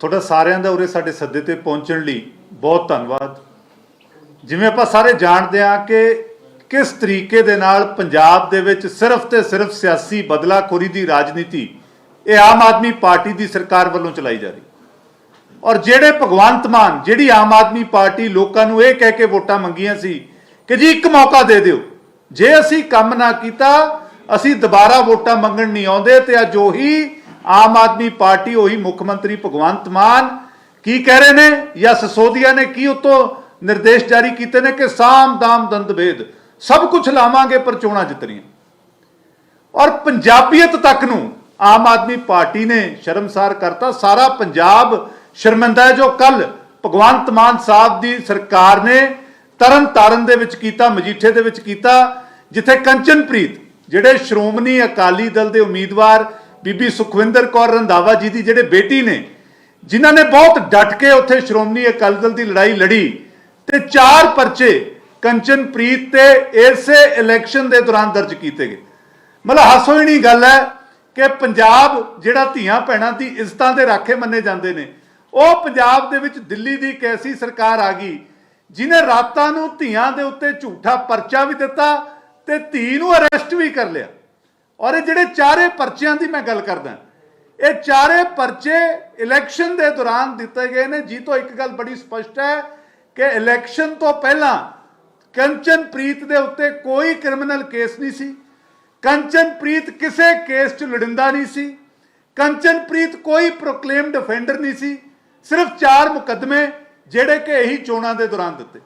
ਤੁਹਾਡਾ ਸਾਰਿਆਂ ਦਾ ਉਰੇ ਸਾਡੇ ਸੱਦੇ ਤੇ ਪਹੁੰਚਣ ਲਈ ਬਹੁਤ ਧੰਨਵਾਦ। ਜਿਵੇਂ ਆਪਾਂ ਸਾਰੇ ਜਾਣਦੇ ਹਾਂ ਕਿ ਕਿਸ ਤਰੀਕੇ ਦੇ ਨਾਲ ਪੰਜਾਬ ਦੇ ਵਿੱਚ ਸਿਰਫ ਤੇ ਸਿਰਫ ਸਿਆਸੀ ਬਦਲਾਖੋਰੀ ਦੀ ਰਾਜਨੀਤੀ ਇਹ ਆਮ ਆਦਮੀ ਪਾਰਟੀ ਦੀ ਸਰਕਾਰ ਵੱਲੋਂ ਚਲਾਈ ਜਾ ਰਹੀ। ਔਰ ਜਿਹੜੇ ਭਗਵੰਤ ਮਾਨ, ਜਿਹੜੀ ਆਮ ਆਦਮੀ ਪਾਰਟੀ ਲੋਕਾਂ ਨੂੰ ਇਹ ਕਹਿ ਕੇ ਵੋਟਾਂ ਮੰਗੀਆਂ ਸੀ ਕਿ ਜੀ ਇੱਕ ਮੌਕਾ ਦੇ ਦਿਓ, ਜੇ ਅਸੀਂ ਕੰਮ ਨਾ ਕੀਤਾ, ਅਸੀਂ ਦੁਬਾਰਾ ਵੋਟਾਂ ਮੰਗਣ ਨਹੀਂ ਆਉਂਦੇ ਤੇ ਅੱਜ ਉਹੀ ਆਮ ਆਦਮੀ ਪਾਰਟੀ ਉਹੀ ਮੁੱਖ ਮੰਤਰੀ ਭਗਵੰਤ ਮਾਨ ਕੀ ਕਹਿ ਰਹੇ ਨੇ ਜਾਂ ਸਸੋਦੀਆ ਨੇ ਕੀ ਉਤੋਂ ਨਿਰਦੇਸ਼ ਜਾਰੀ ਕੀਤੇ ਨੇ ਕਿ ਸਾਮ ਦਾਮ ਦੰਦਭੇਦ ਸਭ ਕੁਝ ਲਾਵਾਂਗੇ ਪਰ ਚੋਣਾਂ ਜਿੱਤਣੀਆਂ ਔਰ ਪੰਜਾਬੀਅਤ ਤੱਕ ਨੂੰ ਆਮ ਆਦਮੀ ਪਾਰਟੀ ਨੇ ਸ਼ਰਮਸਾਰ ਕਰਤਾ। ਸਾਰਾ ਪੰਜਾਬ ਸ਼ਰਮਿੰਦਾ ਜੋ ਕੱਲ ਭਗਵੰਤ ਮਾਨ ਸਾਹਿਬ ਦੀ ਸਰਕਾਰ ਨੇ ਤਰਨ ਤਾਰਨ ਦੇ ਵਿੱਚ ਕੀਤਾ, ਮਜੀਠੇ ਦੇ ਵਿੱਚ ਕੀਤਾ, ਜਿੱਥੇ ਕੰਚਨਪ੍ਰੀਤ, ਜਿਹੜੇ ਸ਼੍ਰੋਮਣੀ ਅਕਾਲੀ ਦਲ ਦੇ ਉਮੀਦਵਾਰ ਬੀਬੀ ਸੁਖਵਿੰਦਰ ਕੌਰ ਰੰਧਾਵਾ ਜੀ ਦੀ ਜਿਹੜੇ ਬੇਟੀ ਨੇ, ਜਿਨ੍ਹਾਂ ਨੇ ਬਹੁਤ ਡਟ ਕੇ ਉੱਥੇ ਸ਼੍ਰੋਮਣੀ ਅਕਾਲੀ ਦਲ ਦੀ ਲੜਾਈ ਲੜੀ ਤੇ ਚਾਰ ਪਰਚੇ ਕੰਚਨਪ੍ਰੀਤ ਤੇ ਇਸੇ ਇਲੈਕਸ਼ਨ ਦੇ ਦੌਰਾਨ ਦਰਜ ਕੀਤੇ ਗਏ। ਮਤਲਬ ਹਾਸੋਹੀਣੀ ਗੱਲ ਹੈ ਕਿ ਪੰਜਾਬ ਜਿਹੜਾ ਧੀਆਂ ਭੈਣਾਂ ਦੀ ਇੱਜ਼ਤਾਂ ਦੇ ਰਾਖੇ ਮੰਨੇ ਜਾਂਦੇ ਨੇ, ਉਹ ਪੰਜਾਬ ਦੇ ਵਿੱਚ ਦਿੱਲੀ ਦੀ ਇੱਕ ਐਸੀ ਸਰਕਾਰ ਆ ਗਈ ਜਿਨੇ ਰਾਤਾਂ ਨੂੰ ਧੀਆਂ ਦੇ ਉੱਤੇ ਝੂਠਾ ਪਰਚਾ ਵੀ ਦਿੱਤਾ ਤੇ ਧੀ ਨੂੰ ਅਰੈਸਟ ਵੀ ਕਰ ਲਿਆ। ਔਰ ਇਹ ਜਿਹੜੇ ਚਾਰੇ ਪਰਚਿਆਂ ਦੀ ਮੈਂ ਗੱਲ ਕਰਦਾ, ਇਹ ਚਾਰੇ ਪਰਚੇ ਇਲੈਕਸ਼ਨ ਦੇ ਦੌਰਾਨ ਦਿੱਤੇ ਗਏ ਨੇ। ਜੀ ਤੋਂ ਇੱਕ ਗੱਲ ਬੜੀ ਸਪਸ਼ਟ ਹੈ ਕਿ ਇਲੈਕਸ਼ਨ ਤੋਂ ਪਹਿਲਾਂ ਕੰਚਨਪ੍ਰੀਤ ਦੇ ਉੱਤੇ ਕੋਈ ਕ੍ਰਿਮੀਨਲ ਕੇਸ ਨਹੀਂ ਸੀ। ਕੰਚਨਪ੍ਰੀਤ ਕਿਸੇ ਕੇਸ 'ਚ ਲੜਿੰਦਾ ਨਹੀਂ ਸੀ। ਕੰਚਨਪ੍ਰੀਤ ਕੋਈ ਪ੍ਰੋਕਲੇਮਡ ਅਫੈਂਡਰ ਨਹੀਂ ਸੀ। ਸਿਰਫ ਚਾਰ ਮੁਕੱਦਮੇ ਜਿਹੜੇ ਕਿ ਇਹੀ ਚੋਣਾਂ ਦੇ ਦੌਰਾਨ ਦਿੱਤੇ।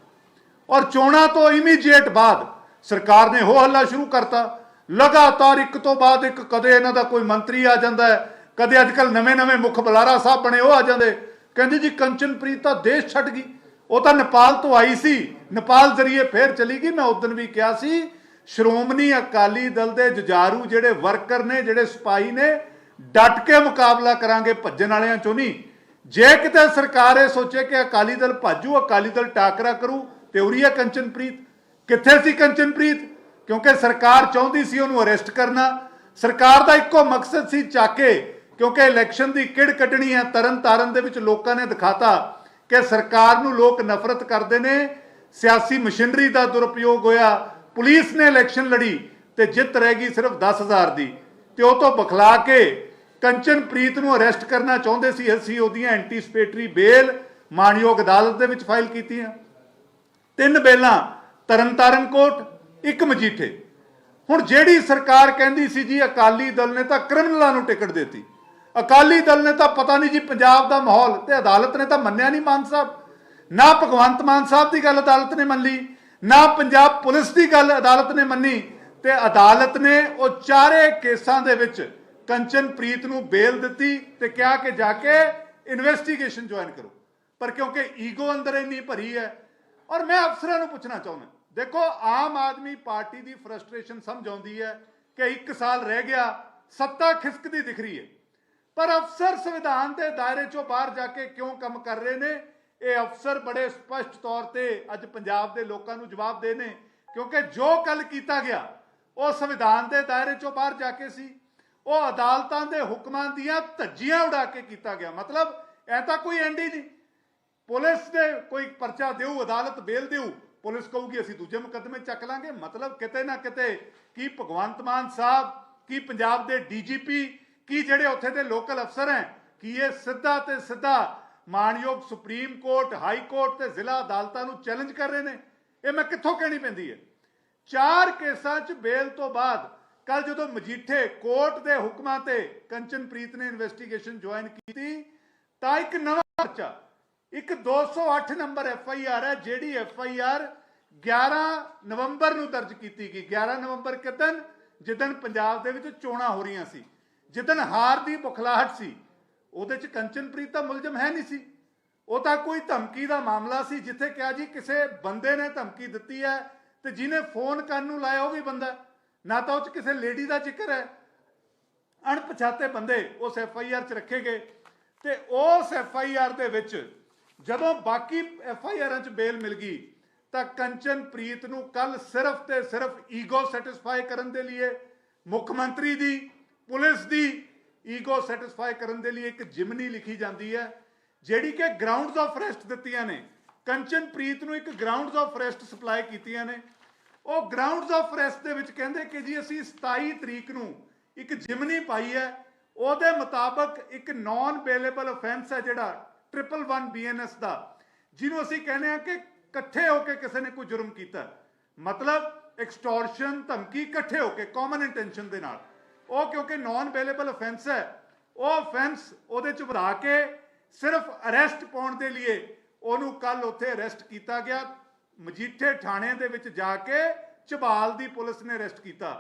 ਔਰ ਚੋਣਾਂ ਤੋਂ ਇਮੀਡੀਏਟ ਬਾਅਦ ਸਰਕਾਰ ਨੇ ਹੋ ਹੱਲਾ ਸ਼ੁਰੂ ਕਰਤਾ। ਲਗਾਤਾਰ ਇੱਕ ਤੋਂ ਬਾਅਦ ਇੱਕ ਕਦੇ ਇਹਨਾਂ ਦਾ ਕੋਈ ਮੰਤਰੀ ਆ ਜਾਂਦਾ ਹੈ, ਕਦੇ ਅੱਜਕੱਲ ਨਵੇਂ-ਨਵੇਂ ਮੁੱਖ ਬੁਲਾਰਾ ਸਾਹਿਬ ਬਣੇ ਉਹ ਆ ਜਾਂਦੇ। ਕਹਿੰਦੇ ਜੀ ਕੰਚਨਪ੍ਰੀਤ ਤਾਂ ਦੇਸ਼ ਛੱਡ ਗਈ। ਉਹ ਤਾਂ ਨੇਪਾਲ ਤੋਂ ਆਈ ਸੀ। ਨੇਪਾਲ ਜ਼ਰੀਏ ਫੇਰ ਚਲੀ ਗਈ। ਮੈਂ ਉਦੋਂ ਵੀ ਕਿਹਾ ਸੀ, ਸ਼੍ਰੋਮਣੀ ਅਕਾਲੀ ਦਲ ਦੇ ਜੁਝਾਰੂ ਜਿਹੜੇ ਵਰਕਰ ਨੇ, ਜਿਹੜੇ ਸਿਪਾਹੀ ਨੇ, ਡਟ ਕੇ ਮੁਕਾਬਲਾ ਕਰਾਂਗੇ ਭੱਜਣ ਵਾਲਿਆਂ ਚੋਂ ਨਹੀਂ। ਜੇ ਕਿਤੇ ਸਰਕਾਰ ਇਹ ਸੋਚੇ ਕਿ ਅਕਾਲੀ ਦਲ ਭਾਜੂ, ਅਕਾਲੀ ਦਲ ਟਾਕਰਾ ਕਰੂ, ਤੇ ਉਰੀ ਹੈ ਕੰਚਨਪ੍ਰੀਤ। ਕਿੱਥੇ ਸੀ ਕੰਚਨਪ੍ਰੀਤ? ਕਿਉਂਕਿ ਸਰਕਾਰ ਚਾਹੁੰਦੀ ਸੀ ਉਹਨੂੰ ਅਰੈਸਟ ਕਰਨਾ। ਸਰਕਾਰ ਦਾ ਇੱਕੋ ਮਕਸਦ ਸੀ ਚਾਕੇ, ਕਿਉਂਕਿ ਇਲੈਕਸ਼ਨ ਦੀ ਕਿੜ ਕੱਢਣੀ ਹੈ ਤਰਨ ਤਾਰਨ ਦੇ ਵਿੱਚ ਲੋਕਾਂ ਨੇ ਦਿਖਾਤਾ ਕਿ ਸਰਕਾਰ ਨੂੰ ਲੋਕ ਨਫ਼ਰਤ ਕਰਦੇ ਨੇ। ਸਿਆਸੀ ਮਸ਼ੀਨਰੀ ਦਾ ਦੁਰਉਪਯੋਗ ਹੋਇਆ, ਪੁਲਿਸ ਨੇ ਇਲੈਕਸ਼ਨ ਲੜੀ ਤੇ ਜਿੱਤ ਰਹਿ ਗਈ ਸਿਰਫ 10000 ਦੀ। ਤੇ ਉਹ ਤੋਂ ਬਖਲਾ ਕੇ ਕੰਚਨਪ੍ਰੀਤ ਨੂੰ ਅਰੈਸਟ ਕਰਨਾ ਚਾਹੁੰਦੇ ਸੀ ਅਸੀਂ ਉਹਦੀਆਂ ਐਂਟੀਸਪੇਟਰੀ ਬੇਲ ਮਾਨਯੋਗ ਅਦਾਲਤ ਦੇ ਵਿੱਚ ਫਾਈਲ ਕੀਤੀਆਂ। ਤਿੰਨ ਬੇਲਾਂ ਤਰਨਤਾਰਨ ਕੋਰਟ ਇੱਕ ਮਜੀਠੇ। ਹੁਣ ਜਿਹੜੀ ਸਰਕਾਰ ਕਹਿੰਦੀ ਸੀ ਜੀ, ਅਕਾਲੀ ਦਲ ਨੇ ਤਾਂ ਕ੍ਰਿਮੀਨਲਾਂ ਨੂੰ ਟਿਕਟ ਦਿੱਤੀ। ਅਕਾਲੀ ਦਲ ਨੇ ਤਾਂ ਪਤਾ ਨਹੀਂ ਜੀ ਪੰਜਾਬ ਦਾ ਮਾਹੌਲ ਤੇ ਅਦਾਲਤ ਨੇ ਤਾਂ ਮੰਨਿਆ ਨਹੀਂ ਮਾਨ ਸਾਹਿਬ। ਨਾ ਭਗਵੰਤ ਮਾਨ ਸਾਹਿਬ ਦੀ ਗੱਲ ਅਦਾਲਤ ਨੇ ਮੰਨ ਲਈ ਨਾ ਪੰਜਾਬ ਪੁਲਿਸ ਦੀ ਗੱਲ ਅਦਾਲਤ ਨੇ ਮੰਨੀ ਤੇ ਅਦਾਲਤ ਨੇ ਉਹ ਚਾਰੇ ਕੇਸਾਂ ਦੇ ਵਿੱਚ ਕੰਚਨਪ੍ਰੀਤ ਨੂੰ ਬੇਲ ਦਿੱਤੀ ਤੇ ਕਿਹਾ ਕਿ ਜਾ ਕੇ ਇਨਵੈਸਟੀਗੇਸ਼ਨ ਜੁਆਇਨ ਕਰੋ। ਪਰ ਕਿਉਂਕਿ ਈਗੋ ਅੰਦਰ ਇੰਨੀ ਭਰੀ ਹੈ, ਔਰ ਮੈਂ ਅਫਸਰਾਂ ਨੂੰ ਪੁੱਛਣਾ ਚਾਹੁੰਦਾ। ਦੇਖੋ, ਆਮ ਆਦਮੀ ਪਾਰਟੀ ਦੀ ਫਰਸਟ੍ਰੇਸ਼ਨ ਸਮਝ ਆਉਂਦੀ ਹੈ ਕਿ 1 ਸਾਲ ਰਹਿ ਗਿਆ, ਸੱਤਾ ਖਿਸਕਦੀ ਦਿਖ ਰਹੀ ਹੈ। ਪਰ ਅਫਸਰ ਸੰਵਿਧਾਨ ਦੇ ਦਾਇਰੇ ਚੋਂ ਬਾਹਰ ਜਾ ਕੇ ਕਿਉਂ ਕੰਮ ਕਰ ਰਹੇ ਨੇ? ਇਹ ਅਫਸਰ ਬੜੇ ਸਪਸ਼ਟ ਤੌਰ ਤੇ ਅੱਜ ਪੰਜਾਬ ਦੇ ਲੋਕਾਂ ਨੂੰ ਜਵਾਬ ਦੇ ਨੇ, ਕਿਉਂਕਿ ਜੋ ਕੱਲ ਕੀਤਾ ਗਿਆ, ਉਹ ਸੰਵਿਧਾਨ ਦੇ ਦਾਇਰੇ ਚੋਂ ਬਾਹਰ ਜਾ ਕੇ ਸੀ। ਉਹ ਅਦਾਲਤਾਂ ਦੇ ਹੁਕਮਾਂ ਦੀਆਂ ਧੱਜੀਆਂ ਉਡਾ ਕੇ ਕੀਤਾ ਗਿਆ। ਮਤਲਬ, ਇਹ ਤਾਂ ਕੋਈ ਐਂਡੀ ਨਹੀਂ। ਪੁਲਿਸ ਦੇ ਕੋਈ ਪਰਚਾ ਦਿਓ ਅਦਾਲਤ ਬੇਲ ਦਿਓ ਪੁਲਿਸ ਕਹੂਗੀ, ਅਸੀਂ ਦੂਜੇ ਮੁਕੱਦਮੇ ਚੱਕ ਲਾਂਗੇ। ਮਤਲਬ ਕਿਤੇ ਨਾ ਕਿਤੇ ਕੀ ਭਗਵੰਤ ਮਾਨ ਸਾਹਿਬ, ਕੀ ਪੰਜਾਬ ਦੇ ਡੀਜੀਪੀ, ਕੀ ਜਿਹੜੇ ਉੱਥੇ ਦੇ ਲੋਕਲ ਅਫਸਰ ਹੈ, ਕੀ ਇਹ ਸਿੱਧਾ ਤੇ ਸਿੱਧਾ ਮਾਨਯੋਗ ਸੁਪਰੀਮ ਕੋਰਟ, ਹਾਈ ਕੋਰਟ ਤੇ ਜ਼ਿਲ੍ਹਾ ਅਦਾਲਤਾਂ ਨੂੰ ਚੈਲੰਜ ਕਰ ਰਹੇ ਨੇ? ਇਹ ਮੈਂ ਕਿੱਥੋਂ ਕਹਿਣੀ ਪੈਂਦੀ ਹੈ? ਚਾਰ ਕੇਸਾਂ 'ਚ ਬੇਲ ਤੋਂ ਬਾਅਦ ਕੱਲ ਜਦੋਂ ਮਜੀਠੇ ਕੋਰਟ ਦੇ ਹੁਕਮਾਂ ਤੇ ਕੰਚਨਪ੍ਰੀਤ ਨੇ ਇਨਵੈਸਟੀਗੇਸ਼ਨ ਜੁਆਇਨ ਕੀਤੀ, ਤਾਂ ਇੱਕ ਨਵਾਂ ਪਰਚਾ, ਇੱਕ 208 ਨੰਬਰ ਐਫ ਆਈ ਆਰ ਹੈ, ਜਿਹੜੀ ਐਫ ਆਈ ਆਰ 11 ਨਵੰਬਰ ਨੂੰ ਦਰਜ ਕੀਤੀ ਗਈ। 11 ਨਵੰਬਰ ਕਿਦਨ ਜਿੱਦਣ ਪੰਜਾਬ ਦੇ ਵਿੱਚ ਚੋਣਾਂ ਹੋ ਰਹੀਆਂ ਸੀ, ਜਿੱਦਣ ਹਾਰ ਦੀ ਬੁਖਲਾਹਟ ਸੀ, ਉਹਦੇ ਚ ਕੰਚਨਪ੍ਰੀਤ ਦਾ ਮੁਲਜ਼ਮ ਹੈ ਨਹੀਂ ਸੀ। ਉਹ ਤਾਂ ਕੋਈ ਧਮਕੀ ਦਾ ਮਾਮਲਾ ਸੀ, ਜਿੱਥੇ ਕਿਹਾ ਜੀ ਕਿਸੇ ਬੰਦੇ ਨੇ ਧਮਕੀ ਦਿੱਤੀ ਹੈ ਤੇ ਜਿਹਨੇ ਫੋਨ ਕਰਨ ਨੂੰ ਲਾਇਆ ਉਹ ਵੀ ਬੰਦਾ ਨਾ ਤਾਂ ਉਹ ਚ ਕਿਸੇ ਲੇਡੀ ਦਾ ਜ਼ਿਕਰ ਹੈ। ਅਣਪਛਾਤੇ ਬੰਦੇ ਉਸ ਐਫ ਆਈ ਆਰ ਚ ਰੱਖੇ ਗਏ ਤੇ ਉਸ ਐਫ ਆਈ ਆਰ ਦੇ ਵਿੱਚ ਜਦੋਂ ਬਾਕੀ ਐਫ ਆਈ ਆਰਾਂ ਚ ਬੇਲ ਮਿਲ ਗਈ ਤਾਂ ਕੰਚਨਪ੍ਰੀਤ ਨੂੰ ਕੱਲ ਸਿਰਫ ਤੇ ਸਿਰਫ ਈਗੋ ਸੈਟੀਸਫਾਈ ਕਰਨ ਦੇ ਲਈ ਮੁੱਖ ਮੰਤਰੀ ਦੀ, ਪੁਲਿਸ ਦੀ ਈਗੋ ਸੈਟੀਸਫਾਈ ਕਰਨ ਦੇ ਲਈ ਇੱਕ ਜਿਮਨੀ ਲਿਖੀ ਜਾਂਦੀ ਹੈ, ਜਿਹੜੀ ਕਿ ਗਰਾਊਂਡਸ ਆਫ ਰੈਸਟ ਦਿੱਤੀਆਂ ਨੇ। ਕੰਚਨਪ੍ਰੀਤ ਨੂੰ ਇੱਕ ਗਰਾਊਂਡਸ ਆਫ ਰੈਸਟ ਸਪਲਾਈ ਕੀਤੀਆਂ ਨੇ। ਉਹ ਗਰਾਊਂਡਸ ਆਫ ਰੈਸਟ ਦੇ ਵਿੱਚ ਕਹਿੰਦੇ ਕਿ ਜੀ ਅਸੀਂ 27 ਤਰੀਕ ਨੂੰ ਇੱਕ ਜਿਮਨੀ ਪਾਈ ਹੈ, ਉਹਦੇ ਮੁਤਾਬਕ ਇੱਕ ਨਾਨ ਬੇਲੇਬਲ ਅਫੈਂਸ ਹੈ ਜਿਹੜਾ 111 ਬੀਐਨਐਸ ਦਾ, ਜਿਹਨੂੰ ਅਸੀਂ ਕਹਿੰਦੇ ਆ ਕਿ ਇਕੱਠੇ ਹੋ ਕੇ ਕਿਸੇ ਨੇ ਕੋਈ ਜੁਰਮ ਕੀਤਾ। ਮਤਲਬ ਐਕਸਟੋਰਸ਼ਨ ਧਮਕੀ ਇਕੱਠੇ ਹੋ ਕੇ ਕਾਮਨ ਇੰਟੈਂਸ਼ਨ ਦੇ ਨਾਲ। ਉਹ ਕਿਉਂਕਿ ਨਾਨ ਅਵੇਲੇਬਲ ਅਫੈਂਸ ਹੈ, ਉਹ ਅਫੈਂਸ ਉਹਦੇ ਚ ਵਧਾ ਕੇ ਸਿਰਫ ਅਰੈਸਟ ਪਾਉਣ ਦੇ ਲਈ ਉਹਨੂੰ ਕੱਲ ਉੱਥੇ ਅਰੈਸਟ ਕੀਤਾ ਗਿਆ। ਮਜੀਠੇ ਥਾਣੇ ਦੇ ਵਿੱਚ ਜਾ ਕੇ ਚਬਾਲ ਦੀ ਪੁਲਿਸ ਨੇ ਅਰੈਸਟ ਕੀਤਾ।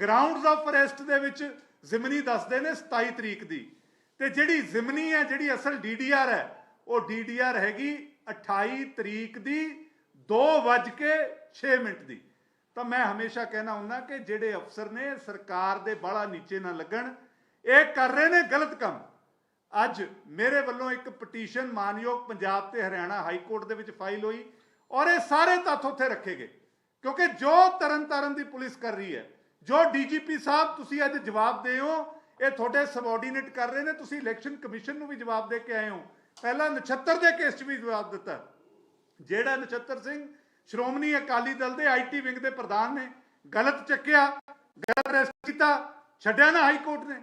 ਗਰਾਊਂਡਸ ਆਫ ਅਰੈਸਟ ਦੇ ਵਿੱਚ ਜ਼ਿਮਨੀ ਦੱਸਦੇ ਨੇ 27 ਤਰੀਕ ਦੀ। ਤੇ ਜਿਹੜੀ ਜ਼ਿਮਨੀ ਹੈ, ਜਿਹੜੀ ਅਸਲ ਡੀਡੀਆਰ ਹੈ, ਉਹ ਡੀਡੀਆਰ ਹੈਗੀ 28 ਤਰੀਕ ਦੀ 2:06 ਮਿੰਟ ਦੀ। ਤਾਂ ਮੈਂ ਹਮੇਸ਼ਾ ਕਹਿਣਾ ਹੁੰਦਾ ਕਿ ਜਿਹੜੇ ਅਫਸਰ ਨੇ, ਸਰਕਾਰ ਦੇ ਬਾਲਾ ਨੀਚੇ ਨਾ ਲੱਗਣ। ਇਹ ਕਰ ਰਹੇ ਨੇ ਗਲਤ ਕੰਮ। ਅੱਜ ਮੇਰੇ ਵੱਲੋਂ ਇੱਕ ਪਟੀਸ਼ਨ ਮਾਨਯੋਗ ਪੰਜਾਬ ਤੇ ਹਰਿਆਣਾ ਹਾਈ ਕੋਰਟ ਦੇ ਵਿੱਚ ਫਾਈਲ ਹੋਈ ਔਰ ਇਹ ਸਾਰੇ ਤੱਥ ਉੱਥੇ ਰੱਖੇ ਗਏ। ਕਿਉਂਕਿ ਜੋ ਤਰਨਤਾਰਨ ਦੀ ਪੁਲਿਸ ਕਰ ਰਹੀ ਹੈ, ਜੋ ਡੀਜੀਪੀ ਸਾਹਿਬ ਤੁਸੀਂ ਅੱਜ ਜਵਾਬ ਦੇ ਹੋ, ਇਹ ਤੁਹਾਡੇ ਸਬਆਰਡੀਨੇਟ ਕਰ ਰਹੇ ਨੇ, ਤੁਸੀਂ ਇਲੈਕਸ਼ਨ ਕਮਿਸ਼ਨ ਨੂੰ ਵੀ ਜਵਾਬ ਦੇ ਕੇ ਆਏ ਹੋ। ਪਹਿਲਾਂ ਨਛੱਤਰ ਦੇ ਕੇਸ 'ਚ ਵੀ ਜਵਾਬ ਦਿੱਤਾ। ਜਿਹੜਾ ਨਛੱਤਰ ਸਿੰਘ ਸ਼੍ਰੋਮਣੀ ਅਕਾਲੀ ਦਲ ਦੇ ਆਈਟੀ ਵਿੰਗ ਦੇ ਪ੍ਰਧਾਨ ਨੇ, ਗਲਤ ਚੱਕਿਆ, ਗਲਤ ਰੈਸਟ ਕੀਤਾ, ਛੱਡਿਆ ਨਾ ਹਾਈ ਕੋਰਟ ਨੇ।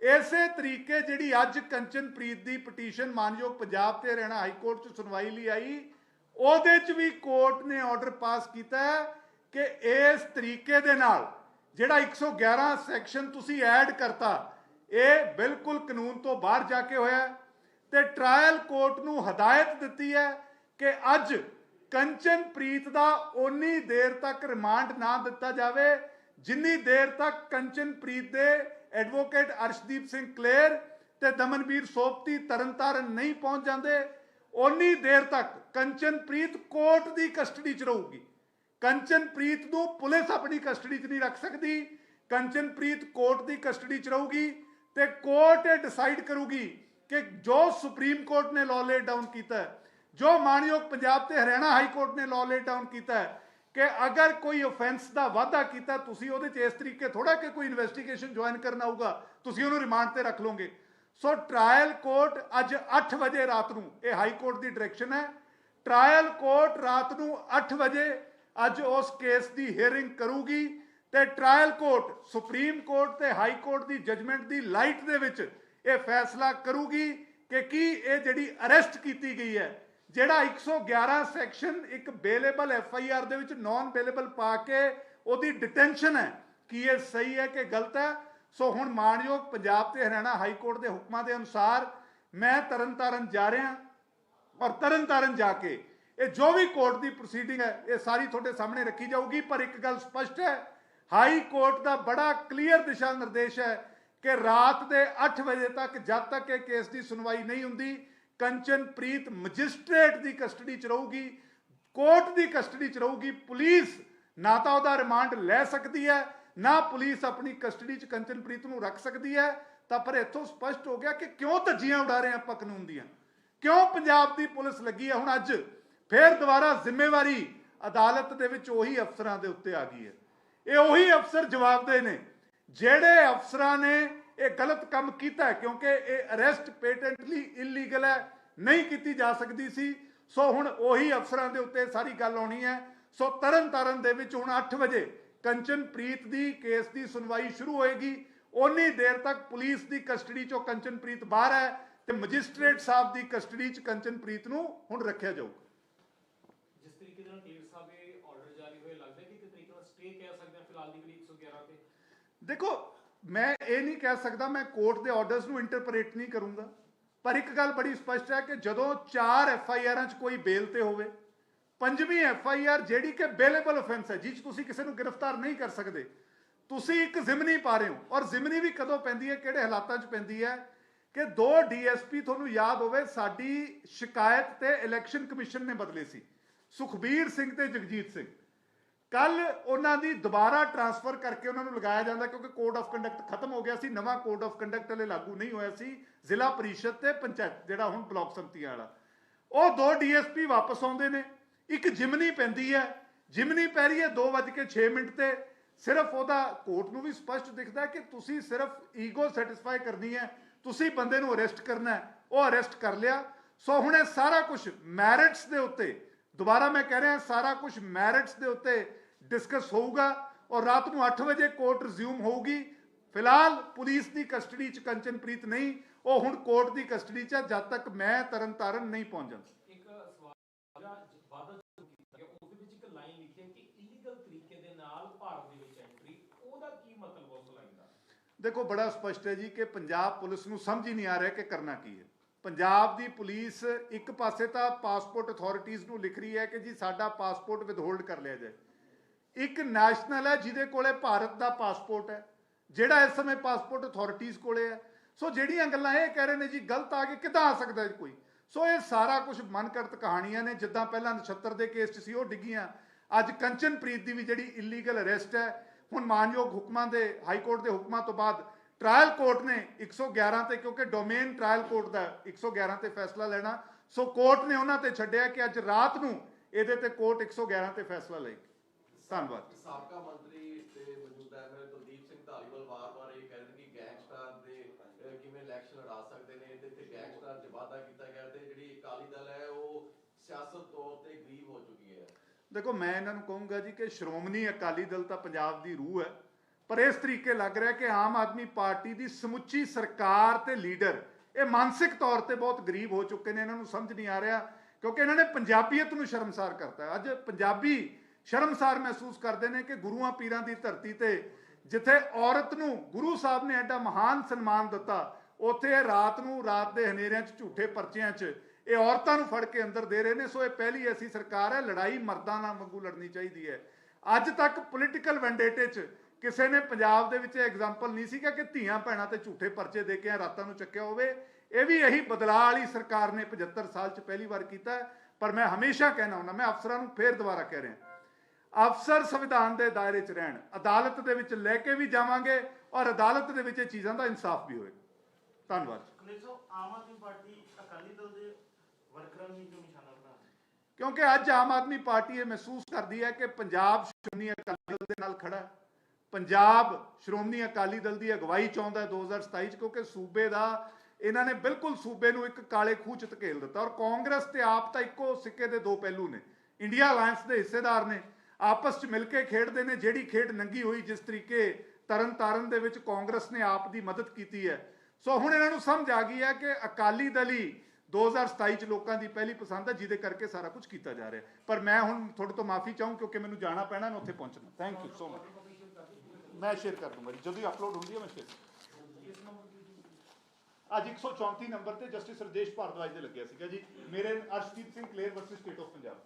ਇਸੇ ਤਰੀਕੇ ਜਿਹੜੀ ਅੱਜ ਕੰਚਨਪ੍ਰੀਤ ਦੀ ਪਟੀਸ਼ਨ ਮਾਨਯੋਗ ਪੰਜਾਬ ਤੇ ਹਰਿਆਣਾ ਹਾਈ ਕੋਰਟ 'ਚ ਸੁਣਵਾਈ ਲਈ ਆਈ, ਉਹਦੇ 'ਚ ਵੀ ਕੋਰਟ ਨੇ ਆਰਡਰ ਪਾਸ ਕੀਤਾ ਕਿ ਇਸ ਤਰੀਕੇ ਦੇ ਨਾਲ ਜਿਹੜਾ 111 ਸੈਕਸ਼ਨ ਤੁਸੀਂ ਐਡ ਕਰਤਾ, ਇਹ ਬਿਲਕੁਲ ਕਾਨੂੰਨ ਤੋਂ ਬਾਹਰ ਜਾ ਕੇ ਹੋਇਆ। ਤੇ ਟ੍ਰਾਇਲ ਕੋਰਟ ਨੂੰ ਹਦਾਇਤ ਦਿੱਤੀ ਹੈ ਕਿ ਅੱਜ ਕੰਚਨਪ੍ਰੀਤ ਦਾ ਓਨੀ ਦੇਰ ਤੱਕ ਰਿਮਾਂਡ ਨਾ ਦਿੱਤਾ ਜਾਵੇ, ਜਿੰਨੀ ਦੇਰ ਤੱਕ ਕੰਚਨਪ੍ਰੀਤ ਦੇ ਐਡਵੋਕੇਟ ਅਰਸ਼ਦੀਪ ਸਿੰਘ ਕਲੇਰ ਤੇ ਦਮਨਵੀਰ ਸੋਪਤੀ ਤਰਨਤਾਰਨ ਨਹੀਂ ਪਹੁੰਚ ਜਾਂਦੇ, ਓਨੀ ਦੇਰ ਤੱਕ ਕੰਚਨਪ੍ਰੀਤ ਕੋਰਟ ਦੀ ਕਸਟਡੀ 'ਚ ਰਹੂਗੀ। ਕੰਚਨਪ੍ਰੀਤ ਨੂੰ ਪੁਲਿਸ ਆਪਣੀ ਕਸਟਡੀ 'ਚ ਨਹੀਂ ਰੱਖ ਸਕਦੀ ਕੰਚਨਪ੍ਰੀਤ ਕੋਰਟ ਦੀ ਕਸਟਡੀ 'ਚ ਰਹੂਗੀ ਤੇ ਕੋਰਟ ਇਹ ਡਿਸਾਈਡ ਕਰੂਗੀ ਕਿ ਜੋ ਸੁਪਰੀਮ ਕੋਰਟ ਨੇ ਲਾਅ ਲੇ ਡਾਊਨ ਕੀਤਾ ਹੈ, ਜੋ ਮਾਨਯੋਗ ਪੰਜਾਬ ਤੇ ਹਰਿਆਣਾ ਹਾਈ ਕੋਰਟ ਨੇ ਲਾਅ ਲੇ ਡਾਊਨ ਕੀਤਾ ਹੈ ਕਿ ਅਗਰ ਕੋਈ ਆਫੈਂਸ ਦਾ ਵਾਅਦਾ ਕੀਤਾ ਤੁਸੀਂ ਉਹਦੇ 'ਚ ਇਸ ਤਰੀਕੇ ਥੋੜਾ ਕਿ ਕੋਈ ਇਨਵੈਸਟੀਗੇਸ਼ਨ ਜੁਆਇਨ ਕਰਨਾ ਹੋਊਗਾ ਤੁਸੀਂ ਉਹਨੂੰ ਰਿਮਾਂਡ ਤੇ ਰੱਖ ਲਓਗੇ। ਸੋ ਟ੍ਰਾਇਲ ਕੋਰਟ ਅੱਜ 8 ਵਜੇ ਰਾਤ ਨੂੰ ਇਹ ਹਾਈ ਕੋਰਟ ਦੀ ਡਾਇਰੈਕਸ਼ਨ ਹੈ। ਟ੍ਰਾਇਲ ਕੋਰਟ ਰਾਤ ਨੂੰ 8 ਵਜੇ ਅੱਜ ਉਸ ਕੇਸ ਦੀ ਹੀਅਰਿੰਗ ਕਰੂਗੀ ਤੇ ਟ੍ਰਾਇਲ ਕੋਰਟ ਸੁਪਰੀਮ ਕੋਰਟ ਤੇ ਹਾਈ ਕੋਰਟ ਦੀ ਜਜਮੈਂਟ ਦੀ ਲਾਈਟ ਦੇ ਵਿੱਚ ਇਹ ਫੈਸਲਾ ਕਰੂਗੀ ਕਿ ਕੀ ਇਹ ਜਿਹੜੀ ਅਰੈਸਟ ਕੀਤੀ ਗਈ ਹੈ, ਜਿਹੜਾ 111 ਸੈਕਸ਼ਨ ਇੱਕ ਬੇਲੇਬਲ ਐਫ ਆਈ ਆਰ ਦੇ ਵਿੱਚ ਨਾਨ ਬੇਲੇਬਲ ਪਾ ਕੇ ਉਹਦੀ ਡਿਟੈਂਸ਼ਨ ਹੈ, ਕੀ ਇਹ ਸਹੀ ਹੈ ਕਿ ਗਲਤ ਹੈ? ਸੋ ਹੁਣ ਮਾਣਯੋਗ ਪੰਜਾਬ ਤੇ ਹਰਿਆਣਾ ਹਾਈ ਕੋਰਟ ਦੇ ਹੁਕਮਾਂ ਦੇ ਅਨੁਸਾਰ ਮੈਂ ਤਰਨਤਾਰਨ ਜਾ ਰਿਹਾ ਔਰ ਤਰਨਤਾਰਨ ਜਾ ਕੇ ਇਹ ਜੋ ਵੀ ਕੋਰਟ ਦੀ ਪ੍ਰੋਸੀਡਿੰਗ ਹੈ, ਇਹ ਸਾਰੀ ਤੁਹਾਡੇ ਸਾਹਮਣੇ ਰੱਖੀ ਜਾਊਗੀ, ਪਰ ਇੱਕ ਗੱਲ ਸਪਸ਼ਟ ਹੈ, ਹਾਈ ਕੋਰਟ ਦਾ ਬੜਾ ਕਲੀਅਰ ਦਿਸ਼ਾ ਨਿਰਦੇਸ਼ ਹੈ ਕਿ ਰਾਤ ਦੇ 8 ਵਜੇ ਤੱਕ ਜਦ ਤੱਕ ਇਹ ਕੇਸ ਦੀ ਸੁਣਵਾਈ ਨਹੀਂ ਹੁੰਦੀ ਕੰਚਨਪ੍ਰੀਤ ਮੈਜਿਸਟ੍ਰੇਟ ਦੀ ਕਸਟਡੀ 'ਚ ਰਹੂਗੀ, ਕੋਰਟ ਦੀ ਕਸਟਡੀ 'ਚ ਰਹੂਗੀ, ਪੁਲਿਸ ਨਾ ਤਾਂ ਉਹਦਾ ਰਿਮਾਂਡ ਲੈ ਸਕਦੀ ਹੈ, ਨਾ ਪੁਲਿਸ ਆਪਣੀ ਕਸਟਡੀ 'ਚ ਕੰਚਨਪ੍ਰੀਤ ਨੂੰ ਰੱਖ ਸਕਦੀ ਹੈ। ਤਾਂ ਪਰ ਇੱਥੋਂ ਸਪਸ਼ਟ ਹੋ ਗਿਆ ਕਿ ਕਿਉਂ ਧੱਜੀਆਂ ਉਡਾ ਰਹੇ ਆਪਾਂ ਕਾਨੂੰਨ ਦੀਆਂ? ਕਿਉਂ ਪੰਜਾਬ ਦੀ ਪੁਲਿਸ ਲੱਗੀ ਹੈ ਹੁਣ ਅੱਜ? ਫੇਰ ਦੁਬਾਰਾ ਜ਼ਿੰਮੇਵਾਰੀ ਅਦਾਲਤ ਦੇ ਵਿੱਚ ਉਹੀ ਅਫਸਰਾਂ ਦੇ ਉੱਤੇ ਆ ਗਈ ਹੈ। ਇਹ ਉਹੀ ਅਫਸਰ ਜਵਾਬਦੇ ਨੇ। ਜਿਹੜੇ ਅਫਸਰਾਂ ਨੇ ਇਹ ਗਲਤ ਕੰਮ ਕੀਤਾ ਕਿਉਂਕਿ ਇਹ ਅਰੈਸਟ ਪੇਟੈਂਟਲੀ ਇਲੀਗਲ ਹੈ, ਨਹੀਂ ਕੀਤੀ ਜਾ ਸਕਦੀ ਸੀ। ਸੋ ਹੁਣ ਉਹੀ ਅਫਸਰਾਂ ਦੇ ਉੱਤੇ ਸਾਰੀ ਗੱਲ ਆਉਣੀ ਹੈ। ਸੋ ਤਰਨ ਤਾਰਨ ਦੇ ਵਿੱਚ ਹੁਣ 8 ਵਜੇ ਕੰਚਨਪ੍ਰੀਤ ਦੀ ਕੇਸ ਦੀ ਸੁਣਵਾਈ ਸ਼ੁਰੂ ਹੋਏਗੀ। ਉਨੀ ਦੇਰ ਤੱਕ ਪੁਲਿਸ ਦੀ ਕਸਟਡੀ ਚੋਂ ਕੰਚਨਪ੍ਰੀਤ ਬਾਹਰ ਹੈ ਤੇ ਮੈਜਿਸਟ੍ਰੇਟ ਸਾਹਿਬ ਦੀ ਕਸਟਡੀ 'ਚ ਕੰਚਨਪ੍ਰੀਤ ਨੂੰ ਹੁਣ ਰੱਖਿਆ ਜਾਊਗਾ ਜਿਸ ਤਰੀਕੇ ਨਾਲ ਢੀਂਡ ਸਾਹਿਬ ਇਹ ਆਰਡਰ ਜਾਰੀ ਹੋਏ ਲੱਗਦਾ ਕਿ ਇੱਕ ਤਰੀਕੇ ਨਾਲ ਸਟੇ ਕਹਿ ਸਕਦੇ ਹਾਂ, ਫਿਲਹਾਲ ਦੀ 111 ਤੇ। ਦੇਖੋ, ਮੈਂ ਇਹ ਨਹੀਂ ਕਹਿ ਸਕਦਾ ਮੈਂ ਕੋਰਟ ਦੇ ਆਰਡਰਸ ਨੂੰ ਇੰਟਰਪ੍ਰੀਟ ਨਹੀਂ ਕਰੂੰਗਾ, ਪਰ ਇੱਕ ਗੱਲ ਬੜੀ ਸਪਸ਼ਟ ਹੈ ਕਿ ਜਦੋਂ ਚਾਰ ਐਫ ਆਈ ਆਰਾਂ 'ਚ ਕੋਈ ਬੇਲ ਤੇ ਹੋਵੇ, ਪੰਜਵੀਂ ਐਫ ਆਈ ਆਰ ਜਿਹੜੀ ਕਿ ਬੇਲੇਬਲ ਆਫੈਂਸ ਹੈ ਜਿਸ 'ਚ ਤੁਸੀਂ ਕਿਸੇ ਨੂੰ ਗ੍ਰਿਫਤਾਰ ਨਹੀਂ ਕਰ ਸਕਦੇ, ਤੁਸੀਂ ਇੱਕ ਜ਼ਿਮਨੀ ਪਾ ਰਹੇ ਹੋ, ਔਰ ਜ਼ਿਮਨੀ ਵੀ ਕਦੋਂ ਪੈਂਦੀ ਹੈ, ਕਿਹੜੇ ਹਾਲਾਤਾਂ 'ਚ ਪੈਂਦੀ ਹੈ, ਕਿ ਦੋ ਡੀਐਸਪੀ ਤੁਹਾਨੂੰ ਯਾਦ ਹੋਵੇ, ਸਾਡੀ ਸ਼ਿਕਾਇਤ ਤੇ ਇਲੈਕਸ਼ਨ ਕਮਿਸ਼ਨ ਨੇ ਬਦਲੇ ਸੀ, ਸੁਖਬੀਰ ਸਿੰਘ ਤੇ ਜਗਜੀਤ ਸਿੰਘ। ਕੱਲ ਉਹਨਾਂ ਦੀ ਦੁਬਾਰਾ ਟਰਾਂਸਫਰ ਕਰਕੇ ਉਹਨਾਂ ਨੂੰ ਲਗਾਇਆ ਜਾਂਦਾ ਕਿਉਂਕਿ ਕੋਡ ਆਫ ਕੰਡਕਟ ਖਤਮ ਹੋ ਗਿਆ ਸੀ, ਨਵਾਂ ਕੋਡ ਆਫ ਕੰਡਕਟ ਹਲੇ ਲਾਗੂ ਨਹੀਂ ਹੋਇਆ ਸੀ, ਜ਼ਿਲ੍ਹਾ ਪਰਿਸ਼ਦ ਤੇ ਪੰਚਾਇਤ, ਜਿਹੜਾ ਹੁਣ ਬਲਾਕ ਸੰਮਤੀਆਂ ਵਾਲਾ। ਉਹ ਦੋ ਡੀਐਸਪੀ ਵਾਪਸ ਆਉਂਦੇ ਨੇ, ਇੱਕ ਜਿਮਨੀ ਪੈਂਦੀ ਹੈ, ਜਿਮਨੀ ਪੈ ਰਹੀ ਹੈ 2:06 ਮਿੰਟ ਤੇ, ਸਿਰਫ ਉਹਦਾ ਕੋਰਟ ਨੂੰ ਵੀ ਸਪਸ਼ਟ ਦਿਖਦਾ ਕਿ ਤੁਸੀਂ ਸਿਰਫ ਈਗੋ ਸੈਟੀਸਫਾਈ ਕਰਨੀ ਹੈ, ਤੁਸੀਂ ਬੰਦੇ ਨੂੰ ਅਰੈਸਟ ਕਰਨਾ ਹੈ, ਉਹ ਅਰੈਸਟ ਕਰ ਲਿਆ। ਸੋ ਹੁਣ ਇਹ ਸਾਰਾ ਕੁਝ ਮੈਰਿਟਸ ਦੇ ਉੱਤੇ, ਦੁਬਾਰਾ ਮੈਂ ਕਹਿ ਰਿਹਾ, ਸਾਰਾ ਕੁਝ ਮੈਰਿਟਸ ਦੇ ਉੱਤੇ ਡਿਸਕਸ ਹੋਊਗਾ ਔਰ ਰਾਤ ਨੂੰ 8 ਵਜੇ ਕੋਰਟ ਰਿਜ਼ਿਊਮ ਹੋਊਗੀ। ਫਿਲਹਾਲ ਪੁਲਿਸ ਦੀ ਕਸਟਡੀ 'ਚ ਕੰਚਨਪ੍ਰੀਤ ਨਹੀਂ ਉਹ ਹੁਣ ਕੋਰਟ ਦੀ ਕਸਟਡੀ 'ਚ ਜਦ ਤੱਕ ਮੈਂ ਤਰਨਤਾਰਨ ਨਹੀਂ ਪਹੁੰਚ। ਜਾਂਦਾ ਇੱਕ ਸਵਾਲ ਜਿਹੜਾ ਜ- ਵਾਅਦਾ ਜੋ ਕੀਤਾ ਗਿਆ ਉਸ ਦੇ ਵਿੱਚ ਇੱਕ ਲਾਈਨ ਲਿਖੀ ਹੈ ਕਿ ਇਲੀਗਲ ਤਰੀਕੇ ਦੇ ਨਾਲ ਭਾਰਤ ਦੇ ਵਿੱਚ ਐਂਟਰੀ ਉਹਦਾ ਕੀ ਮਤਲਬ ਉਸ ਲਾਈਨ ਦਾ? ਦੇਖੋ ਬੜਾ ਸਪਸ਼ਟ ਹੈ ਜੀ ਕਿ ਪੰਜਾਬ ਪੁਲਿਸ ਨੂੰ ਸਮਝ ਹੀ ਨਹੀਂ ਆ ਰਿਹਾ ਕਿ ਕਰਨਾ ਕੀ ਹੈ। ਪੰਜਾਬ ਦੀ ਪੁਲਿਸ ਇੱਕ ਪਾਸੇ ਤਾਂ ਪਾਸਪੋਰਟ ਅਥਾਰਟੀਆਂ ਨੂੰ ਲਿਖ ਰਹੀ ਹੈ ਕਿ ਜੀ ਸਾਡਾ ਪਾਸਪੋਰਟ ਵਿਦਹੋਲਡ ਕਰ ਲਿਆ ਜਾਏ। ਇੱਕ ਨੈਸ਼ਨਲ ਹੈ, ਜਿਹਦੇ ਕੋਲੇ ਭਾਰਤ ਦਾ ਪਾਸਪੋਰਟ ਹੈ, ਜਿਹੜਾ ਇਸ ਸਮੇਂ ਪਾਸਪੋਰਟ ਅਥਾਰਟੀਆਂ ਕੋਲੇ ਹੈ। ਸੋ ਜਿਹੜੀਆਂ ਗੱਲਾਂ ਇਹ ਕਹਿ ਰਹੇ ਨੇ ਜੀ, ਗਲਤ ਆ ਕੇ ਕਿੱਦਾਂ ਆ ਸਕਦਾ ਕੋਈ? ਸੋ ਇਹ ਸਾਰਾ ਕੁਝ ਮਨਕਰਤ ਕਹਾਣੀਆਂ ਨੇ, ਜਿੱਦਾਂ ਪਹਿਲਾਂ ਨਛੱਤਰ ਦੇ ਕੇਸ 'ਚ ਸੀ, ਉਹ ਡਿੱਗੀਆਂ। ਅੱਜ ਕੰਚਨਪ੍ਰੀਤ ਦੀ ਵੀ ਜਿਹੜੀ ਇਲੀਗਲ ਅਰੈਸਟ ਹੈ, ਹੁਣ ਮਾਨਯੋਗ ਹੁਕਮਾਂ ਦੇ ਹਾਈ ਕੋਰਟ ਦੇ ਹੁਕਮਾਂ ਤੋਂ ਬਾਅਦ ਟ੍ਰਾਇਲ ਕੋਰਟ ਨੇ 111 ਤੇ, ਕਿਉਂਕਿ ਡੋਮੇਨ ਟ੍ਰਾਇਲ ਕੋਰਟ ਦਾ 111 ਤੇ ਫੈਸਲਾ ਲੈਣਾ। ਸੋ ਕੋਰਟ ਨੇ ਉਹਨਾਂ ਤੇ ਛੱਡਿਆ ਕਿ ਅੱਜ ਰਾਤ ਨੂੰ ਇਹਦੇ ਤੇ ਕੋਰਟ 111 ਤੇ ਫੈਸਲਾ ਲਏਗੀ। ਧੰਨਵਾਦ। ਸਾਬਕਾ ਮੰਤਰੀ ਤੇ ਮੌਜੂਦਾ ਐਮਐਲਏ ਕੁਲਦੀਪ ਸਿੰਘ ਧਾਲੀਵਾਲ ਵਾਰ-ਵਾਰ ਇਹ ਕਹਿੰਦੇ ਕਿ ਗੈਂਗਸਟਰ ਦੇ ਕਿਵੇਂ ਇਲੈਕਸ਼ਨ ਲੜਾ ਸਕਦੇ ਨੇ ਇਹਦੇ ਤੇ ਗੈਂਗਸਟਰ ਵਾਅਦਾ ਕੀਤਾ ਗਿਆ ਤੇ ਜਿਹੜੀ ਅਕਾਲੀ ਦਲ ਹੈ ਉਹ ਸਿਆਸਤ ਤੌਰ ਤੇ ਗਰੀਬ ਹੋ ਚੁੱਕੀ ਹੈ। ਦੇਖੋ ਮੈਂ ਇਹਨਾਂ ਨੂੰ ਕਹੂੰਗਾ ਜੀ ਕਿ ਸ਼੍ਰੋਮਣੀ ਅਕਾਲੀ ਦਲ ਤਾਂ ਪੰਜਾਬ ਦੀ ਰੂਹ ਹੈ ਪਰ ਇਸ ਤਰੀਕੇ ਲੱਗ ਰਿਹਾ ਕਿ ਆਮ ਆਦਮੀ ਪਾਰਟੀ ਦੀ ਸਮੁੱਚੀ ਸਰਕਾਰ ਤੇ ਲੀਡਰ ਇਹ ਮਾਨਸਿਕ ਤੌਰ ਤੇ ਬਹੁਤ ਗਰੀਬ ਹੋ ਚੁੱਕੇ ਨੇ ਇਹਨਾਂ ਨੂੰ ਸਮਝ ਨਹੀਂ ਆ ਰਿਹਾ ਕਿਉਂਕਿ ਇਹਨਾਂ ਨੇ ਪੰਜਾਬੀਅਤ ਨੂੰ ਸ਼ਰਮਸਾਰ ਕਰਤਾ। ਅੱਜ ਪੰਜਾਬੀ ਸ਼ਰਮਸਾਰ ਮਹਿਸੂਸ ਕਰਦੇ ਨੇ ਕਿ ਗੁਰੂਆਂ ਪੀਰਾਂ ਦੀ ਧਰਤੀ ਤੇ ਜਿੱਥੇ ਔਰਤ ਨੂੰ ਗੁਰੂ ਸਾਹਿਬ ਨੇ ਐਡਾ ਮਹਾਨ ਸਨਮਾਨ ਦਿੱਤਾ, ਉੱਥੇ ਰਾਤ ਨੂੰ, ਰਾਤ ਦੇ ਹਨੇਰਿਆਂ 'ਚ, ਝੂਠੇ ਪਰਚਿਆਂ 'ਚ ਇਹ ਔਰਤਾਂ ਨੂੰ ਫੜ ਕੇ ਅੰਦਰ ਦੇ ਰਹੇ ਨੇ। ਸੋ ਇਹ ਪਹਿਲੀ ਐਸੀ ਸਰਕਾਰ ਹੈ, ਲੜਾਈ ਮਰਦਾਂ ਨਾਲ ਵਾਂਗੂ ਲੜਨੀ ਚਾਹੀਦੀ ਹੈ। ਅੱਜ ਤੱਕ ਪੋਲੀਟੀਕਲ ਵੈਂਡੇਟੇ 'ਚ ਕਿਸੇ ਨੇ ਪੰਜਾਬ ਦੇ ਵਿੱਚ ਐਗਜ਼ਾਮਪਲ ਨਹੀਂ ਸੀਗਾ ਕਿ ਧੀਆਂ ਭੈਣਾਂ ਤੇ ਝੂਠੇ ਪਰਚੇ ਦੇ ਕੇ ਰਾਤਾਂ ਨੂੰ ਚੱਕਿਆ ਹੋਵੇ। ਇਹ ਵੀ ਇਹੀ ਬਦਲਾਅ ਵਾਲੀ ਸਰਕਾਰ ਨੇ 75 ਸਾਲ 'ਚ ਪਹਿਲੀ ਵਾਰ ਕੀਤਾ ਪਰ ਮੈਂ ਹਮੇਸ਼ਾ ਕਹਿਣਾ ਹੁੰਦਾ, ਮੈਂ ਅਫਸਰਾਂ ਨੂੰ ਫੇਰ ਦੁਬਾਰਾ ਕਹਿ ਰਿਹਾ। ਅਫਸਰ ਸੰਵਿਧਾਨ ਦੇ ਦਾਇਰੇ 'ਚ ਰਹਿਣ ਅਦਾਲਤ ਦੇ ਵਿੱਚ ਲੈ ਕੇ ਵੀ ਜਾਵਾਂਗੇ ਔਰ ਅਦਾਲਤ ਦੇ ਵਿੱਚ ਇਹ ਚੀਜ਼ਾਂ ਦਾ ਇਨਸਾਫ ਵੀ ਹੋਏਗਾ। ਧੰਨਵਾਦ ਕਲੇਸ਼ ਸਾਹਿਬ ਆਮ ਆਦਮੀ ਪਾਰਟੀ ਅਕਾਲੀ ਦਲ ਦੇ ਵਰਕਰਾਂ ਨੂੰ ਕਿਉਂ ਨਿਸ਼ਾਨਾ ਬਣਾ ਰਹੀ ਹੈ? ਕਿਉਂਕਿ ਅੱਜ ਆਮ ਆਦਮੀ ਪਾਰਟੀ ਇਹ ਮਹਿਸੂਸ ਕਰਦੀ ਹੈ ਕਿ ਪੰਜਾਬ ਸ਼੍ਰੋਮਣੀ ਅਕਾਲੀ ਦਲ ਦੇ ਨਾਲ ਖੜਾ ਹੈ। ਪੰਜਾਬ ਸ਼੍ਰੋਮਣੀ ਅਕਾਲੀ ਦਲ ਦੀ ਅਗਵਾਈ ਚਾਹੁੰਦਾ ਹੈ 2027 ਚ ਕਿਉਂਕਿ ਸੂਬੇ ਦਾ ਇਹਨਾਂ ਨੇ ਬਿਲਕੁਲ ਸੂਬੇ ਨੂੰ ਇੱਕ ਕਾਲੇ ਖੂਹ ਚ ਧਕੇਲ ਦਿੱਤਾ। ਔਰ ਕਾਂਗਰਸ ਤੇ ਆਪ ਤਾਂ ਇੱਕੋ ਸਿੱਕੇ ਦੇ ਦੋ ਪਹਿਲੂ ਨੇ। ਇੰਡੀਆ ਅਲਾਈਅੰਸ ਦੇ ਹਿੱਸੇਦਾਰ ਨੇ। ਆਪਸ ਚ ਮਿਲ ਕੇ ਖੇਡਦੇ ਨੇ, ਜਿਹੜੀ ਖੇਡ ਨੰਗੀ ਹੋਈ, ਜਿਸ ਤਰੀਕੇ ਤਰਨ ਤਾਰਨ ਦੇ ਵਿੱਚ ਕਾਂਗਰਸ ਨੇ ਆਪ ਦੀ ਮਦਦ ਕੀਤੀ ਹੈ। ਸੋ ਹੁਣ ਇਹਨਾਂ ਨੂੰ ਸਮਝ ਆ ਗਈ ਹੈ ਕਿ ਅਕਾਲੀ ਦਲ ਹੀ 2027 ਚ ਲੋਕਾਂ ਦੀ ਪਹਿਲੀ ਪਸੰਦ ਹੈ, ਜਿਹਦੇ ਕਰਕੇ ਸਾਰਾ ਕੁਝ ਕੀਤਾ ਜਾ ਰਿਹਾ ਪਰ ਮੈਂ ਹੁਣ ਤੁਹਾਡੇ ਤੋਂ ਮਾਫੀ ਚਾਹੂੰ, ਕਿਉਂਕਿ ਮੈਨੂੰ ਜਾਣਾ ਪੈਣਾ, ਮੈਂ ਉੱਥੇ ਪਹੁੰਚਣਾ। ਥੈਂਕ ਯੂ ਸੋ ਮਚ ਮੈਂ ਸ਼ੇਅਰ ਕਰ ਦੂੰਗਾ ਜੀ। ਜਦੋਂ ਹੀ ਅਪਲੋਡ ਹੁੰਦੀ ਹੈ, ਮੈਂ ਸ਼ੇਅਰ ਅੱਜ 134 ਨੰਬਰ ਤੇ ਜਸਟਿਸ ਰਜੇਸ਼ ਭਾਰਦਵਾਜ ਦੇ ਲੱਗਿਆ ਸੀਗਾ ਜੀ। ਮੇਰੇ Arshdeep Singh Kaler versus state of Punjab.